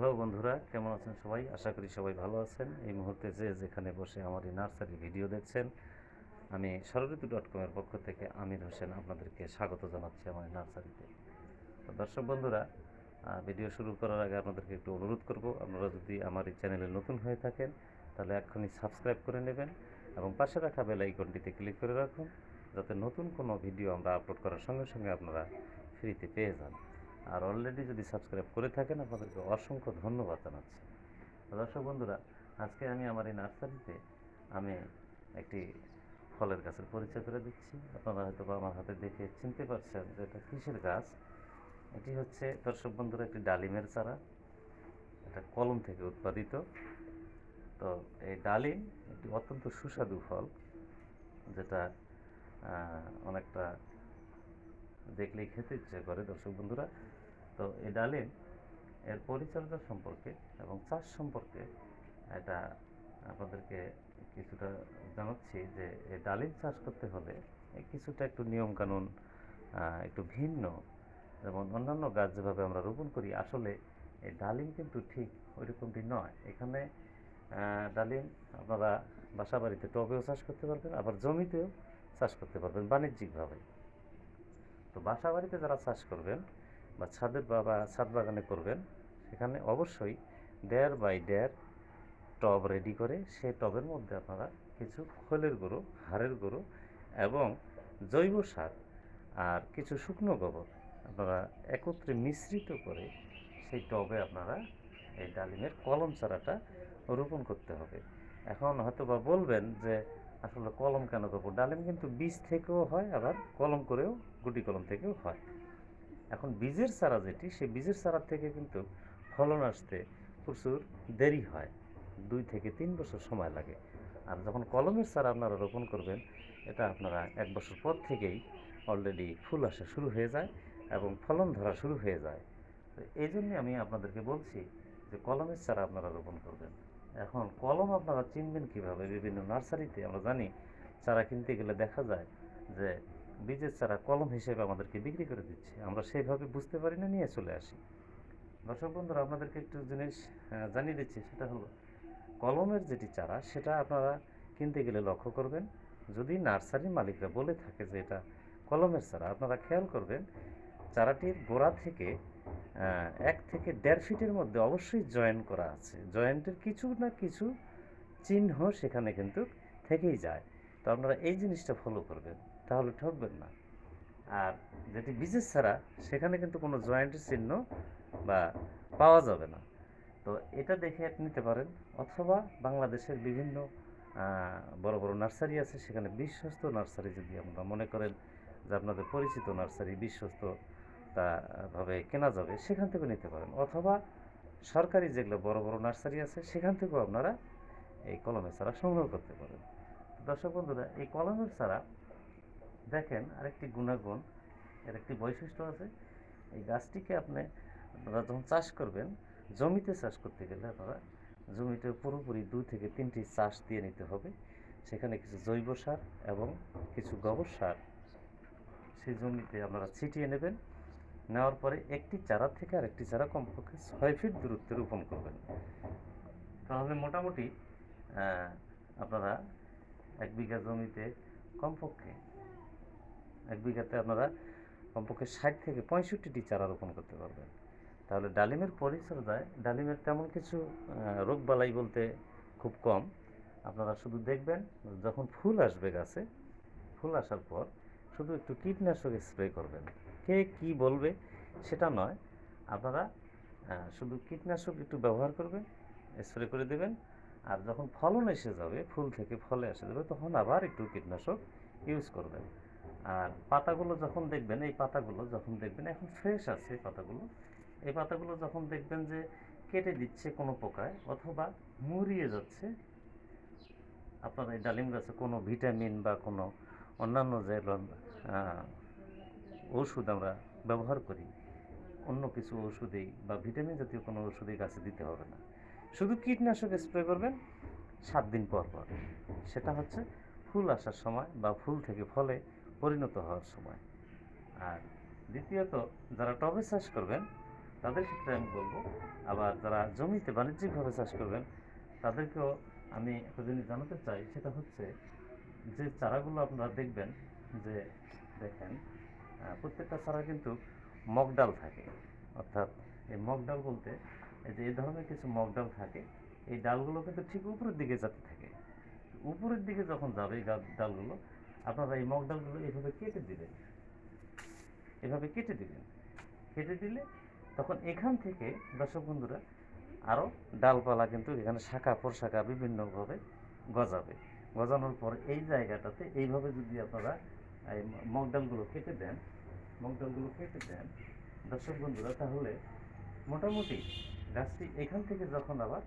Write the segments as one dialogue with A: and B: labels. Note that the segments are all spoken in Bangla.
A: হ্যালো বন্ধুরা, কেমন আছেন সবাই? আশা করি সবাই ভালো আছেন। এই মুহূর্তে যে যেখানে বসে আমার এই নার্সারি ভিডিও দেখছেন, আমি সরঋতু ডট কমের পক্ষ থেকে আমির হোসেন আপনাদেরকে স্বাগত জানাচ্ছি আমার এই নার্সারিতে। তো দর্শক বন্ধুরা ভিডিও শুরু করার আগে আপনাদেরকে একটু অনুরোধ করব, আপনারা যদি আমার এই চ্যানেলে নতুন হয়ে থাকেন, তাহলে এক্ষুনি সাবস্ক্রাইব করে নেবেন এবং পাশে রাখা বেল আইকনটিতে ক্লিক করে রাখুন, যাতে নতুন কোনো ভিডিও আমরা আপলোড করার সঙ্গে সঙ্গে আপনারা ফ্রিতে পেয়ে যান। আর অলরেডি যদি সাবস্ক্রাইব করে থাকেন, আপনাদেরকে অসংখ্য ধন্যবাদ জানাচ্ছি। দর্শক বন্ধুরা, আজকে আমি আমার এই নার্সারিতে আমি একটি ফলের গাছের পরিচয় করে দিচ্ছি। আপনারা হয়তো বা আমার হাতে দেখে চিনতে পারছেন যে এটা কিসের গাছ? এটি হচ্ছে, দর্শক বন্ধুরা, একটি ডালিমের চারা। এটা কলম থেকে উৎপাদিত। তো এই ডালিম একটি অত্যন্ত সুস্বাদু ফল, যেটা অনেকটা দেখলেই খেতে ইচ্ছে করে দর্শক বন্ধুরা। তো এই ডালিম এর পরিচর্যা সম্পর্কে এবং চাষ সম্পর্কে এটা আপনাদেরকে কিছুটা জানাচ্ছি যে এই ডালিম চাষ করতে হলে কিছুটা একটু নিয়মকানুন একটু ভিন্ন যেমন অন্যান্য গাছ যেভাবে আমরা রোপণ করি, আসলে এই ডালিম কিন্তু ঠিক ওইরকমটি নয়। এখানে ডালিম আপনারা বাসা বাড়িতে টবেও চাষ করতে পারবেন, আবার জমিতেও চাষ করতে পারবেন বাণিজ্যিকভাবে। তো বাসা বাড়িতে যারা চাষ করবেন বা ছাদের বা ছাদ বাগানে করবেন, সেখানে অবশ্যই দেড় বাই দেড় টব রেডি করে সেই টবের মধ্যে আপনারা কিছু খোলের গুঁড়ো, হাড়ের গুঁড়ো এবং জৈব সার আর কিছু শুকনো গোবর আপনারা একত্রে মিশ্রিত করে সেই টবে আপনারা এই ডালিমের কলম চারাটা রোপণ করতে হবে। এখন হয়তো বা বলবেন যে আসলে কলম কেন করব? ডালিম কিন্তু বীজ থেকেও হয়, আবার কলম করেও, গুটি কলম থেকেও হয়। এখন বীজের চারা যেটি সেই বীজের চারা থেকে কিন্তু ফলন আসতে প্রচুর দেরি হয়। দুই থেকে তিন বছর সময় লাগে। আর যখন কলমের চারা আপনারা রোপণ করবেন, এটা আপনারা এক বছর পর থেকেই অলরেডি ফুল আসা শুরু হয়ে যায় এবং ফলন ধরা শুরু হয়ে যায়। তো এই জন্যে আমি আপনাদেরকে বলছি যে কলমের চারা আপনারা রোপণ করবেন। এখন কলম আপনারা চিনবেন কীভাবে? বিভিন্ন নার্সারিতে, আমরা জানি, চারা কিনতে গেলে দেখা যায় যে বীজের চারা কলম হিসেবে আমাদেরকে বিক্রি করে দিচ্ছে। আমরা সেইভাবে বুঝতে পারি না, নিয়ে চলে আসি। দর্শক বন্ধুরা, আপনাদেরকে একটু জিনিস জানিয়ে দিচ্ছি, সেটা হলো, কলমের যেটি চারা, সেটা আপনারা কিনতে গেলে লক্ষ্য করবেন, যদি নার্সারির মালিকরা বলে থাকে যে এটা কলমের চারা, আপনারা খেয়াল করবেন, চারাটির গোড়া থেকে এক থেকে দেড় ফিটের মধ্যে অবশ্যই জয়েন করা আছে। জয়েন্টের কিছু না কিছু চিহ্ন সেখানে কিন্তু থেকেই যায়। তো আপনারা এই জিনিসটা ফলো করবেন, তাহলে ঠকবেন না। আর যেটি বীজের ছাড়া, সেখানে কিন্তু কোনো জয়েন্টের চিহ্ন বা পাওয়া যাবে না। তো এটা দেখে নিতে পারেন, অথবা বাংলাদেশের বিভিন্ন বড় বড় নার্সারি আছে, সেখানে বিশ্বস্ত নার্সারি যদি আমরা মনে করেন যে আপনাদের পরিচিত নার্সারি, বিশ্বস্ত ভাবে কেনা যাবে, সেখান থেকে নিতে পারেন। অথবা সরকারি যেগুলো বড় বড় নার্সারি আছে, সেখান থেকেও আপনারা এই কলমের চারা সংগ্রহ করতে পারেন। দর্শক বন্ধুরা, এই কলমের চারা দেখেন, আরেকটি গুণাগুণ, এর একটি বৈশিষ্ট্য আছে। এই গাছটিকে আপনি আপনারা যখন চাষ করবেন, জমিতে চাষ করতে গেলে আপনারা জমিতে পুরোপুরি দু থেকে তিনটি চাষ দিয়ে নিতে হবে। সেখানে কিছু জৈব সার এবং কিছু গোবর সার। সেই জমিতে আপনারা ছিটিয়ে নেবেন। নেওয়ার পরে একটি চারা থেকে আরেকটি চারা কমপক্ষে ছয় ফিট দূরত্বে রোপণ করবেন। তাহলে মোটামুটি আপনারা এক বিঘা জমিতে কমপক্ষে, এক বিঘাতে আপনারা কমপক্ষে ষাট থেকে পঁয়ষট্টিটি চারা রোপণ করতে পারবেন। তাহলে ডালিমের পরিচর্যায়, ডালিমের তেমন কিছু রোগ বালাই বলতে খুব কম। আপনারা শুধু দেখবেন, যখন ফুল আসবে গাছে, ফুল আসার পর শুধু একটু কীটনাশক স্প্রে করবেন। কে কি বলবে সেটা নয়, আপনারা শুধু কীটনাশক একটু ব্যবহার করবেন, স্প্রে করে দেবেন, আর যখন ফলন এসে যাবে, ফুল থেকে ফলে এসে যাবে, তখন আবার একটু কীটনাশক ইউজ করবেন। আর পাতাগুলো যখন দেখবেন, এই পাতাগুলো যখন দেখবেন, এখন ফ্রেশ আছে পাতাগুলো, এই পাতাগুলো যখন দেখবেন যে কেটে দিচ্ছে কোনো পোকায় অথবা মুড়িয়ে যাচ্ছে, আপনার এই ডালিম গাছে কোনো ভিটামিন বা কোনো অন্যান্য যে ওষুধ আমরা ব্যবহার করি, অন্য কিছু ওষুধেই বা ভিটামিন জাতীয় কোনো ওষুধই গাছে দিতে হবে না। শুধু কীটনাশক স্প্রে করবেন সাত দিন পর পর। সেটা হচ্ছে ফুল আসার সময় বা ফুল থেকে ফলে পরিণত হওয়ার সময়। আর দ্বিতীয়ত, যারা টবে চাষ করবেন, তাদের ক্ষেত্রে আমি বলব, আবার যারা জমিতে বাণিজ্যিকভাবে চাষ করবেন, তাদেরকেও আমি একটা জিনিস জানাতে চাই, সেটা হচ্ছে যে চারাগুলো আপনারা দেখবেন, যে দেখেন প্রত্যেকটা চারা কিন্তু মগডাল থাকে। অর্থাৎ এই মগডাল বলতে এই যে এই ধরনের কিছু মগডাল থাকে, এই ডালগুলো কিন্তু ঠিক উপরের দিকে যাতে থাকে। উপরের দিকে যখন যাবে এই ডালগুলো, আপনারা এই মগ ডালগুলো এইভাবে কেটে দিবেন। এভাবে কেটে দিবেন। কেটে দিলে তখন এখান থেকে দর্শক বন্ধুরা আরও ডালপালা কিন্তু এখানে শাখা প্রশাখা বিভিন্নভাবে গজাবে। গজানোর পর এই জায়গাটাতে এইভাবে যদি আপনারা এই মগ ডালগুলো কেটে দেন মগ ডালগুলো কেটে দেন, দর্শক বন্ধুরা, তাহলে মোটামুটি গাছটি এখান থেকে যখন আবার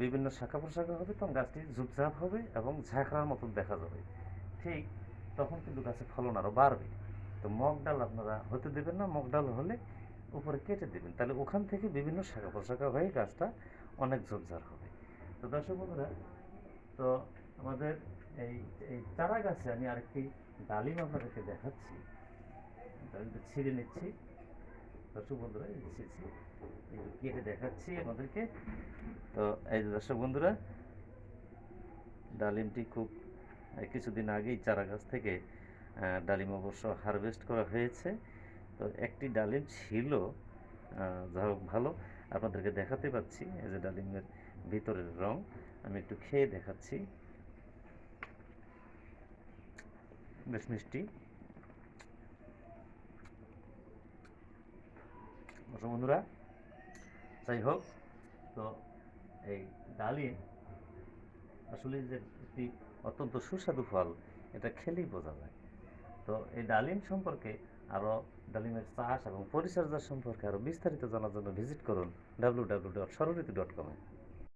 A: বিভিন্ন শাখা প্রশাখা হবে, তখন গাছটি ঝুপঝাপ হবে এবং ঝাঁকড়ার মতো দেখা যাবে। ঠিক তখন কিন্তু গাছে ফলন আরও বাড়বে। তো মগ ডাল আপনারা হতে দেবেন না মগ ডাল হলে উপরে কেটে দেবেন। তাহলে ওখান থেকে বিভিন্ন শাখা প্রশাখা হয়ে গাছটা অনেক ঝোপঝাড় হবে। তো দর্শক বন্ধুরা তো আমাদের এই এই চারা গাছে আমি আরেকটি ডালিম আপনাদেরকে দেখাচ্ছি। ডালিমটা ছিঁড়ে নিচ্ছি। দর্শক বন্ধুরা ছিঁড়ছি, একটু কেটে দেখাচ্ছি আমাদেরকে তো এই যে দর্শক বন্ধুরা, ডালিমটি খুব কিছুদিন আগেই চারা গাছ থেকে ডালিম অবশ্য হারভেস্ট করা হয়েছে। তো একটি ডালিম ছিল যা হোক ভালো, আপনাদেরকে দেখাতে পাচ্ছি। এই যে ডালিমের ভিতরের রং আমি একটু খেয়ে দেখাচ্ছি। বেশ মিষ্টি। বন্ধুরা। যাই হোক, তো এই ডালিম আসলে যে একটি অত্যন্ত সুস্বাদু ফল, এটা খেলেই বোঝা যায়। তো এই ডালিম সম্পর্কে আরও ডালিমের চাষ এবং পরিচর্যা সম্পর্কে আরও বিস্তারিত জানার জন্য ভিজিট করুন ডাব্লিউ ডাব্লিউ ডট সরঋতু ডট কমে